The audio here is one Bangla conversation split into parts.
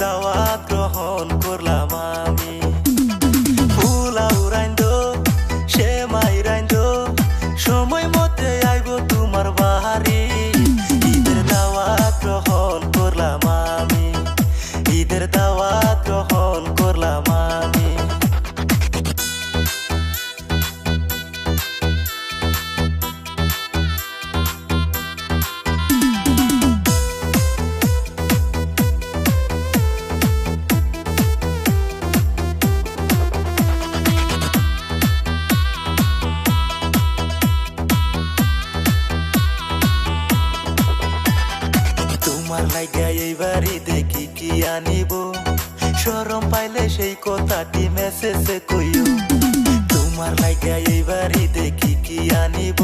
দাওয়াত গ্রহণ করলাম। তোমার লাইগা এই বাড়িতে কি কি আনিব? সরম পাইলে সেই কথাটি মেসেজে কইও। তোমার লাইগা এই বাড়িতে দেখি কি আনিব?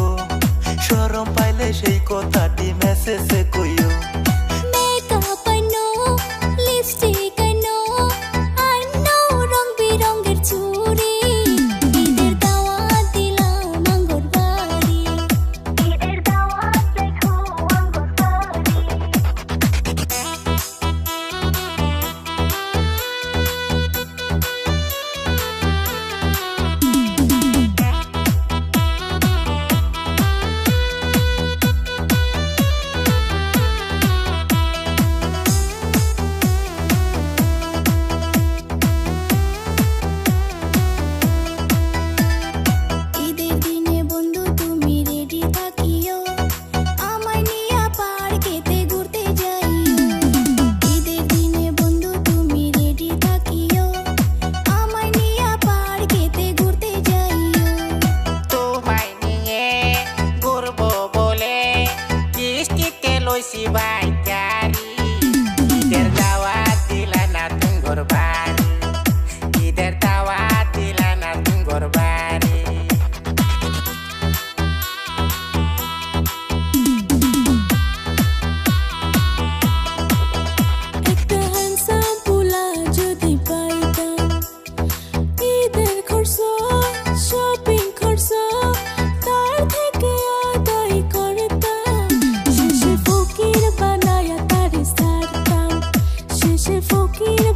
спасибо. Trên.